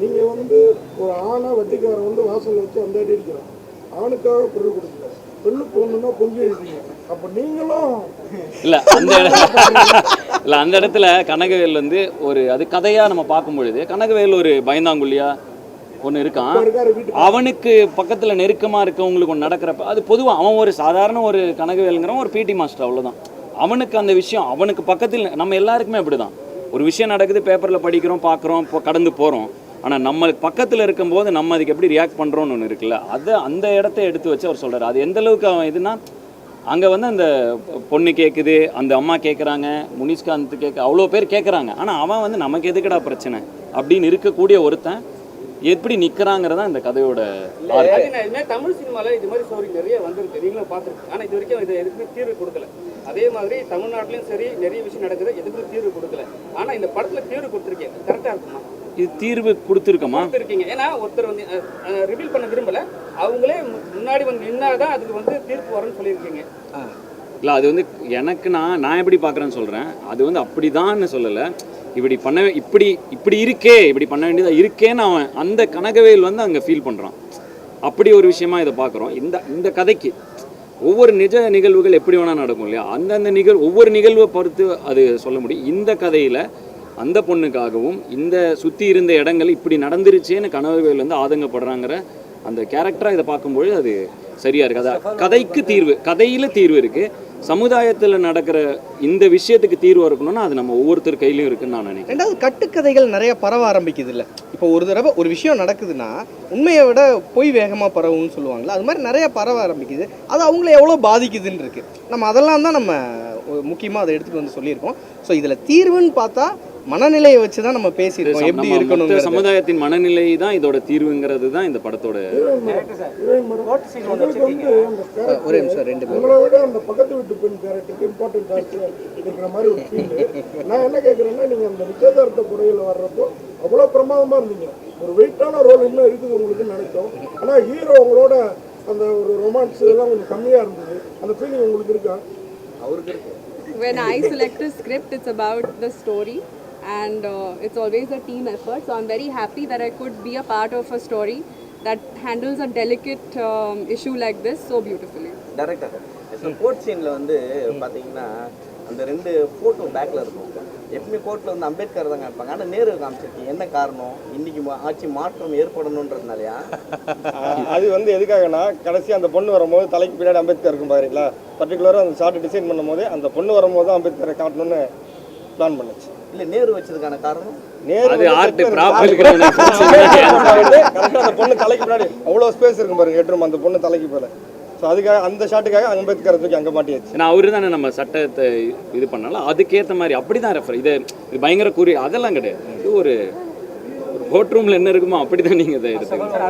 நீங்க வந்து ஒரு ஆணை வட்டிக்காரன் வந்து வாசல்ல வச்சு அந்த அடி அடிக்கிறான் ஆணுக்காக பொருள் கொடுக்கல. பெண்ணுக்கு ஒண்ணுன்னா கொஞ்சம் எழுதிங்க அப்ப நீங்களும் இல்லை அந்த இல்லை அந்த இடத்துல கனகவேல் வந்து ஒரு அது கதையாக நம்ம பார்க்கும் பொழுது கனகவேல் ஒரு பயந்தாங்குழியா ஒன்று இருக்கான். அவனுக்கு பக்கத்தில் நெருக்கமாக இருக்கவங்களுக்கு ஒன்று நடக்கிறப்ப அது பொதுவாக அவன் ஒரு சாதாரண ஒரு கனகவேலுங்கிறவன் ஒரு பிடி மாஸ்டர் அவ்வளவுதான். அவனுக்கு அந்த விஷயம் அவனுக்கு பக்கத்தில் நம்ம எல்லாருக்குமே அப்படிதான். ஒரு விஷயம் நடக்குது பேப்பரில் படிக்கிறோம் பார்க்குறோம் இப்போ கடந்து போகிறோம் ஆனால் நம்ம பக்கத்தில் இருக்கும்போது நம்ம அதுக்கு எப்படி ரியாக்ட் பண்ணுறோன்னு ஒன்று இருக்குல்ல அது அந்த இடத்த எடுத்து வச்சு அவர் சொல்கிறார் அது எந்த அளவுக்கு அவன் இதுனா அங்கே வந்து அந்த பொண்ணு கேட்குது அந்த அம்மா கேட்குறாங்க முனிஷ்காந்த் கேட்க அவ்வளோ பேர் கேட்குறாங்க ஆனால் அவன் வந்து நமக்கு எதுக்குடா பிரச்சனை? அப்படின்னு இருக்கக்கூடிய ஒருத்தன் எப்படி நிற்கிறாங்கிறதா இந்த கதையோட தமிழ் சினிமால இது மாதிரி ஸ்டோரி நிறைய வந்திருக்கு. நீங்களும் பார்த்துருக்கு ஆனால் இது வரைக்கும் இது எதுக்குமே தீர்வு கொடுக்கல. அதே மாதிரி தமிழ்நாட்டிலையும் சரி நிறைய விஷயம் நடக்குது. எதுக்குமே தீர்வு கொடுக்கல. ஆனால் இந்த படத்துல தீர்வு கொடுத்துருக்கேன் கரெக்டாக இருக்குமா? இது தீர்வு கொடுத்துருக்கோமா? கொடுத்துருக்கீங்க. ஏன்னா ஒருத்தர் வந்து ரிவீல் பண்ண விரும்பல. அவங்களே முன்னாடி வந்து நின்னாதான் அதுக்கு வந்து தீர்ப்பு வரும்னு சொல்லியிருக்கீங்க. இல்லை அது வந்து எனக்கு நான் நான் எப்படி பார்க்குறேன்னு சொல்கிறேன் அது வந்து அப்படிதான்னு சொல்லலை. இப்படி பண்ண இப்படி இப்படி இருக்கே இப்படி பண்ண வேண்டியதா இருக்கேன்னு அவன் அந்த கனகவேல் வந்து அங்கே ஃபீல் பண்ணுறான் அப்படி ஒரு விஷயமா இதை பார்க்குறோம். இந்த இந்த கதைக்கு ஒவ்வொரு நிஜ நிகழ்வுகள் எப்படி வேணால் நடக்கும் இல்லையா? அந்தந்த நிகழ் ஒவ்வொரு நிகழ்வை பொறுத்து அது சொல்ல முடியும். இந்த கதையில் அந்த பொண்ணுக்காகவும் இந்த சுற்றி இருந்த இடங்கள் இப்படி நடந்துருச்சேன்னு கனகவேல் வந்து ஆதங்கப்படுறாங்கிற அந்த கேரக்டராக இதை பார்க்கும்பொழுது அது சரியா இருக்கு. அதான் கதைக்கு தீர்வு கதையில தீர்வு இருக்கு. சமுதாயத்தில் நடக்கிற இந்த விஷயத்துக்கு தீர்வு இருக்கணும்னா அது நம்ம ஒவ்வொருத்தர் கையிலும் இருக்குன்னு நான் நினைக்கிறேன். ரெண்டாவது கட்டுக்கதைகள் நிறைய பரவ ஆரம்பிக்குது இல்லை. இப்போ ஒரு தடவை ஒரு விஷயம் நடக்குதுன்னா உண்மையை விட பொய் வேகமாக பரவும்னு சொல்லுவாங்களா அது மாதிரி நிறைய பரவ ஆரம்பிக்குது. அது அவங்கள எவ்வளோ பாதிக்குதுன்னு இருக்கு நம்ம அதெல்லாம் தான் நம்ம முக்கியமாக அதை எடுத்துகிட்டு வந்து சொல்லியிருக்கோம். ஸோ இதில் தீர்வுன்னு பார்த்தா மனநிலையை வச்சு தான் நம்ம பேசியிருக்கோம். எப்படி இருக்கணும் சமுதாயத்தின் மனநிலை தான் இதோட தீர்வுங்கிறது தான் இந்த படத்தோட ஒரே நிமிஷம் ரெண்டு விட அந்த பக்கத்து வீட்டு பெண் கேரக்டருக்கு இம்பார்ட்டன்ட் ஆச்சு இருக்கிற மாதிரி ஒரு ஃபீல் நான் என்ன கேட்குறேன்னா நீங்கள் அந்த நிச்சயதார்த்த குறையில் வர்றப்போ அவ்வளோ பிரமாதமாக இருந்தீங்க. ஒரு வெயிட்டான ரோல் இன்னும் இருக்குது உங்களுக்கு நினைச்சோம் ஆனால் ஹீரோ உங்களோட அந்த ஒரு ரொமான்ஸ் இதெல்லாம் கொஞ்சம் கம்மியாக இருந்தது. அந்த ஃபீலிங் உங்களுக்கு இருக்கா? When I select a script, it's about the story. And uh, it's always a team effort. So I'm very happy that I could be a part of a story that handles a delicate um, issue like this so beautifully. Director இந்த court சீனில் வந்து பார்த்தீங்கன்னா அந்த ரெண்டு photo பேக்கில் இருக்கும். எப்பவுமே கோர்ட்டில் வந்து அம்பேத்கர் தான் காமிப்பாங்க. ஆனால் நேரு காமிச்சிருக்கீங்க என்ன காரணம்? இன்னைக்கு மா- ஆட்சி மாற்றம் ஏற்படணுன்றதுனாலயா? ஆஹ் அது வந்து எதுக்காகனா கடைசி அந்த பொண்ணு வரும்போது தலைக்கு பின்னாடி அம்பேத்கர் இருக்கும் பாருங்களா? பர்டிகுலராக அந்த ஷார்ட் டிசைன் பண்ணும்போது அந்த பொண்ணு வரும்போது தான் அம்பேத்கரை காட்டணும்னு பிளான் பண்ணுச்சு. இல்லை நேரு வச்சதுக்கான காரணம்? நேரு அது அது இருக்கிறவனுக்கு கரெக்டாக அந்த பொண்ணு தலைக்கு பின்னாடி அவ்வளோ ஸ்பேஸ் இருக்கும் பாருங்க ஹெட்ரூம் அந்த பொண்ணு தலைக்கு போல ஸோ அதுக்காக அந்த ஷாட்டுக்காக அம்பேத்கரை தூக்கி அங்கே மாட்டியாச்சு. ஏன்னா அவரு தானே நம்ம சட்டத்தை இது பண்ணாலும் அதுக்கேற்ற மாதிரி அப்படிதான் ரெஃபர் இது இது பயங்கர குறி அதெல்லாம் கிடையாது. இது ஒரு கோர்ட் ரூம்ல என்ன இருக்குமோ அப்படிதான் நீங்க இதை எடுத்துக்கணும்.